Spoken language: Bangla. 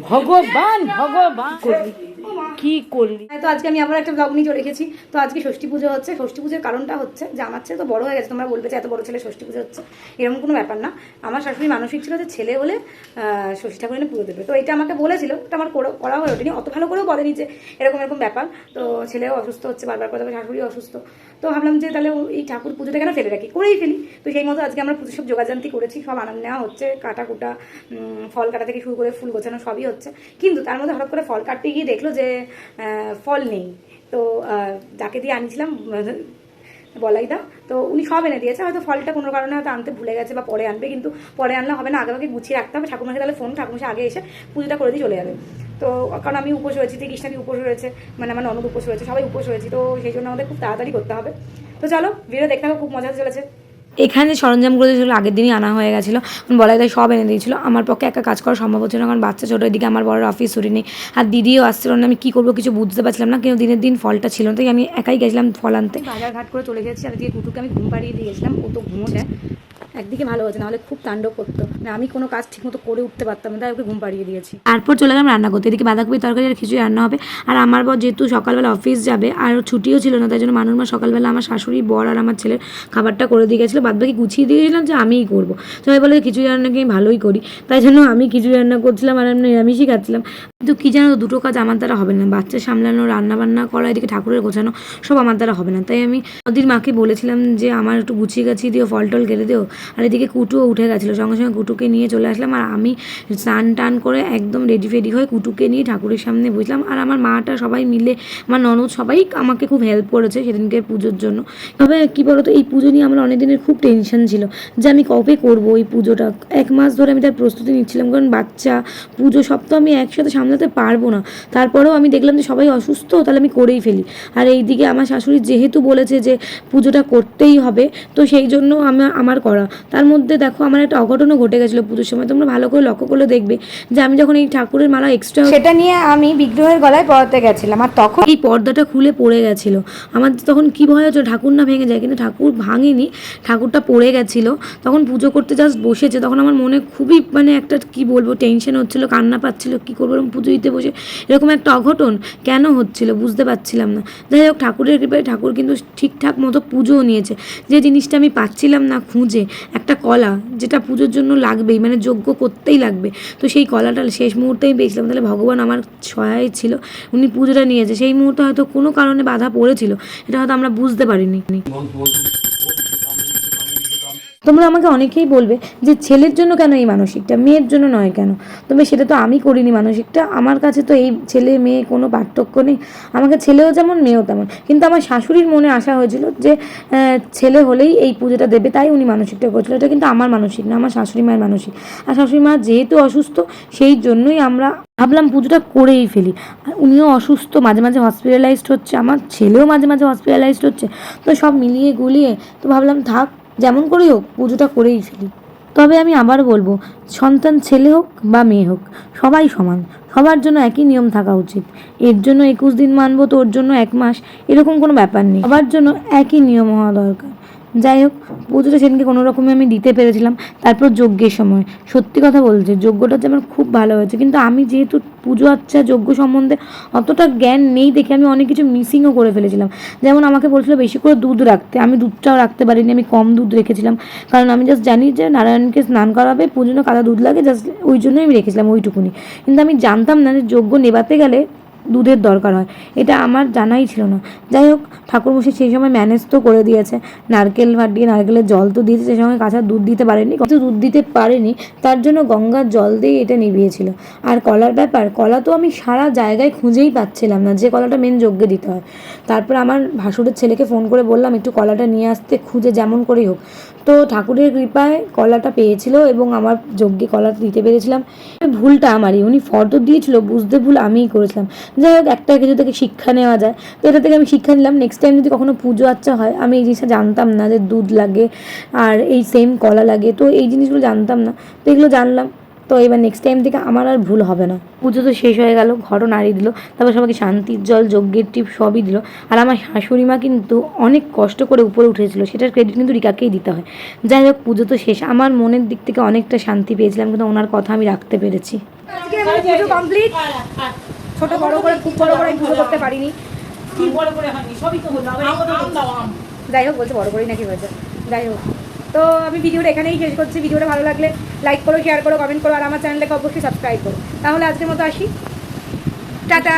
ভগবান ভগবান। করলি কি করলি? তো আজকে আমি আবার একটা ব্লগ নিয়ে চলে এসেছি। তো আজকে ষষ্ঠী পুজো হচ্ছে। ষষ্ঠী পুজোর কারণটা হচ্ছে যে আমার ছেলে তো বড় হয়ে গেছে। তোমরা বলবে যে এত বড় ছেলে ষষ্ঠী পুজো হচ্ছে। এরকম কোনো ব্যাপার না। আমার শাশুড়ি মানসিক ছিল যে ছেলে হলে ষষ্ঠী ঠাকুর এনে পুজো দেবে। তো এটা আমাকে বলেছিল, এটা আমার করে- হয়ে ওঠেনি। অত ভালো করেও বলেনি যে এরকম এরকম ব্যাপার। তো ছেলেও অসুস্থ হচ্ছে, বারবার করে তবে শাশুড়ি অসুস্থ। তো ভাবলাম যে তাহলে এই ঠাকুর পুজোটা কেন ফেলে রাখি? করেই ফেলি। তো সেই মতো আজকে আমরা পুজো সব যোগাযান্তি করেছি। সব আনন্দ নেওয়া হচ্ছে। কাটা কুটা ফল কাটা থেকে শুরু করে ফুল গোছানো সবই হচ্ছে। কিন্তু তার মধ্যে হঠাৎ করে ফল কাটতে গিয়ে দেখল যে ফল নেই। তো যাকে দিয়ে আনিছিলাম, বলাই দা, তো উনি সব এনে দিয়েছে। হয়তো ফলটা কোনো কারণে হয়তো আনতে ভুলে গেছে বা পরে আনবে, কিন্তু পরে আনলে হবে না। আগে আগে গুছিয়ে রাখতে হবে। ঠাকুমাকে তাহলে ফোন ঠাকুমাকে আগে এসে পুজোটা করে দিয়ে চলে যাবে। তো, কারণ আমি উপোস রয়েছি কৃষ্ণাদি উপোস রয়েছে মানে আমার ননদ উপোস রয়েছে সবাই উপোস রয়েছে তো সেই জন্য আমাদের খুব তাড়াতাড়ি করতে হবে। তো চলো, ভিডিও দেখতে খুব মজা চলেছে। এখানে সরঞ্জামগুলো ছিল আগের দিনই আনা হয়ে গেছিল। বলা যায় সব এনে দিয়েছিলো। আমার পক্ষে একা কাজ করা সম্ভব হচ্ছিল না, কারণ বাচ্চা ছোটো দিকে আমার বড় অফিস ছুটি নেই। আর দিদিও আসছিল না, আমি কী করব কিছু বুঝতে পারছিলাম না, কিন্তু দিনের দিন ফলটা ছিল তাই আমি একাই গেছিলাম ফল আনতে। বাজার ঘাট করে চলে গেছি আর দিয়ে কুটুকে আমি ঘুম পাড়িয়ে দিয়েছিলাম, ও তো ঘুমোছে একদিকে ভালো হয়েছে, নাহলে খুব তাণ্ডব করতো। মানে আমি কোনো কাজ ঠিকমতো করে উঠতে পারতাম না, তাই ওকে ঘুম পাড়িয়ে দিয়েছি। তারপর চলে গেলাম রান্না করতে এদিকে বাঁধাকপি তরকারি আর খিচুড়ি রান্না হবে। আর আমার বর যেহেতু সকালবেলা অফিস যাবে, আর ছুটিও ছিল না, তাই জন্য মানুষ মা সকালবেলা আমার শাশুড়ি, বর আর আমার ছেলের খাবারটা করে দিয়ে গেছিল। বাদ বাকি গুছিয়ে দিয়ে গেছিলাম যে আমিই করব। সবাই বলে খিচুড়ি রান্নাকে আমি ভালোই করি। তাই জন্য আমি খিচুড়ি রান্না করছিলাম আর আমি নিরামিষই খাচ্ছিলাম। কিন্তু কী জানো দুটো কাজ আমার দ্বারা হবে না। বাচ্চা সামলানো রান্না বান্না করা, এদিকে ঠাকুরের গোছানো, সব আমার দ্বারা হবে না। তাই আমি, ওদের মাকে বলেছিলাম যে, আমার একটু গুছিয়ে গাছিয়ে দিও ফল টল কেটে দিও। আর এদিকে কুটুও উঠে গেছিল। সঙ্গে সঙ্গে কুটুকে নিয়ে চলে আসলাম আর আমি স্নান টান করে একদম রেডি ফেডি হয়ে কুটুকে নিয়ে ঠাকুরের সামনে বসলাম। আর আমার মাটা সবাই মিলে, আমার ননদ সবাই আমাকে খুব হেল্প করেছে সেদিনকে পুজোর জন্য। তবে কী বলতো, এই পুজো নিয়ে আমার অনেক দিনের খুব টেনশন ছিল যে আমি কবে করব এই পুজোটা। এক মাস ধরে আমি তার প্রস্তুতি নিচ্ছিলাম কারণ বাচ্চা, পুজো সব তো আমি একসাথে সামলাতে পারব না। তারপরেও আমি দেখলাম যে সবাই অসুস্থ, তাহলে আমি করেই ফেলি। আর এইদিকে আমার শাশুড়ি যেহেতু বলেছে যে পুজোটা করতেই হবে, তো সেই জন্য আমার করা। তার মধ্যে দেখো আমার একটা অঘটনও ঘটে গেছিল পুজোর সময়। তোমরা ভালো করে লক্ষ্য করলে দেখবে যে আমি যখন এই ঠাকুরের মালা এক্সট্রা সেটা নিয়ে আমি বিগ্রহের গলায় পড়াতে গেছিলাম আর তখন এই পর্দাটা খুলে পড়ে গেছিল। আমার তখন কি ভয় হচ্ছে ঠাকুর না ভেঙে যায় কিন্তু ঠাকুর ভাঙেনি ঠাকুরটা পড়ে গেছিল। তখন পুজো করতে জাস্ট বসেছে তখন আমার মনে খুবই মানে একটা কি বলব টেনশন হচ্ছিল কান্না পাচ্ছিলো কি করব এরকম পুজো দিতে বসে। এরকম একটা অঘটন কেন হচ্ছিল বুঝতে পারছিলাম না। যাই হোক ঠাকুরের কৃপায় ঠাকুর কিন্তু ঠিকঠাক মতো পুজোও নিয়েছে। যে জিনিসটা আমি পাচ্ছিলাম না খুঁজে একটা কলা যেটা পুজোর জন্য লাগবেই মানে যোগ্য করতেই লাগবে। তো সেই কলাটা শেষ মুহূর্তে আমি পেয়েছিলাম, তাহলে ভগবান আমার সহায় ছিল, উনি পুজোটা নিয়েছে। সেই মুহূর্তে হয়তো কোনো কারণে বাধা পড়েছিল, এটা হয়তো আমরা বুঝতে পারিনি। তোমরা আমাকে অনেকেই বলবে যে ছেলের জন্য কেন এই মানসিকটা, মেয়ের জন্য নয় কেন? তবে সেটা তো আমি করিনি মানসিকটা। আমার কাছে তো এই ছেলে মেয়ে কোনো পার্থক্য নেই। আমাকে ছেলেও যেমন, মেয়েও তেমন। কিন্তু আমার শাশুড়ির মনে আশা হয়েছিল যে ছেলে হলেই এই পুজোটা দেবে, তাই উনি মানসিকটা করেছিল। এটা কিন্তু আমার মানসিক না, আমার শাশুড়ি মায়ের মানসিক। আর শাশুড়ি মা যেহেতু অসুস্থ, সেই জন্যই আমরা ভাবলাম পুজোটা করেই ফেলি। আর উনিও অসুস্থ, মাঝে মাঝে হসপিটালাইজড হচ্ছে। আমার ছেলেও মাঝে মাঝে হসপিটালাইজড হচ্ছে। তো সব মিলিয়ে গুলিয়ে তো ভাবলাম থাক যেমন করেই হোক, পুজোটা করেই ফেলি। তবে আমি আবার বলব, সন্তান ছেলে হোক বা মেয়ে হোক, সবাই সমান। সবার জন্য একই নিয়ম থাকা উচিত। এর জন্য একুশ দিন মানবো, তোর জন্য এক মাস, এরকম কোনো ব্যাপার নেই। সবার জন্য একই নিয়ম হওয়া দরকার। যাই হোক পুজোটা সেদিনকে কোনো রকমে আমি দিতে পেরেছিলাম। তারপর যজ্ঞের সময়। সত্যি কথা বলছে, যজ্ঞটা যে আমার খুব ভালো হয়েছে। কিন্তু আমি যেহেতু পুজো আচ্ছা যজ্ঞ সম্বন্ধে অতটা জ্ঞান নেই দেখে আমি অনেক কিছু মিসিংও করে ফেলেছিলাম। যেমন আমাকে বলছিল বেশি করে দুধ রাখতে। আমি দুধটাও রাখতে পারিনি, আমি কম দুধ রেখেছিলাম। কারণ আমি জাস্ট জানি যে নারায়ণকে স্নান করাবে পুজো কাদা দুধ লাগে জাস্ট ওই জন্যই আমি রেখেছিলাম ওইটুকুনি। কিন্তু আমি জানতাম না যে যজ্ঞ নেবাতে গেলে দুধের দরকার হয়। এটা আমার জানাই ছিল না। যাই হোক ঠাকুরমশাই সেই সময় ম্যানেজ তো করে দিয়েছে। নারকেল ফাটিয়ে নারকেলের জল তো দিয়েছে, সেই সময় কাঁচা দুধ দিতে পারেনি। কত দুধ দিতে পারেনি, তার জন্য গঙ্গার জল দিয়ে এটা নিভিয়েছিল। আর কলার ব্যাপার, কলা তো আমি সারা জায়গায় খুঁজেই পাচ্ছিলাম না, যে কলাটা মেন যজ্ঞে দিতে হয়। তারপর আমার ভাসুরের ছেলেকে ফোন করে বললাম, একটু কলাটা নিয়ে আসতে, খুঁজে যেমন করেই হোক। তো ঠাকুরের কৃপায় কলাটা পেয়েছিল এবং আমার যজ্ঞে কলা দিতে পেরেছিলাম। ভুলটা আমারই, উনি ফর্দ দিয়েছিল, বুঝতে ভুল আমিই করেছিলাম। যাই হোক, একটা কিছু থেকে শিক্ষা নেওয়া যায়। তো এটা থেকে আমি শিক্ষা নিলাম নেক্সট টাইম যদি কখনো পুজো আচ্ছা হয়, আমি এই জিনিসটা জানতাম না যে দুধ লাগে আর এই সেম কলা লাগে। তো এই জিনিসগুলো জানতাম না। তো এগুলো জানলাম। তো এবার নেক্সট টাইম থেকে আমার আর ভুল হবে না। পুজো তো শেষ হয়ে গেল ঘরও নাড়িয়ে দিল তারপর সবাইকে শান্তির জল যজ্ঞের টিপ সবই দিল। আর আমার শাশুড়ি মা কিন্তু অনেক কষ্ট করে উপরে উঠেছিল সেটার ক্রেডিট কিন্তু রিকাকেই দিতে হয়। যাই হোক পুজো তো শেষ আমার মনের দিক থেকে অনেকটা শান্তি পেয়েছিলাম কিন্তু ওনার কথা আমি রাখতে পেরেছি। আজকে আমার পুজো কমপ্লিট ছোট বড় করে খুব বড় করে পুজো করতে পারিনি। কি বড় করে হয়নি সবই তো হলো আবার এই কথা বলছো। যাই হোক বলছে বড় করেই নাকি হয়েছে। যাই হোক। তো আমি ভিডিওটা এখানেই শেষ করছি। ভিডিওটা ভালো লাগলে লাইক করো শেয়ার করো কমেন্ট করো, আর আমার চ্যানেলটাকে অবশ্যই সাবস্ক্রাইব করো। তাহলে আজকের মতো আসি। টাটা!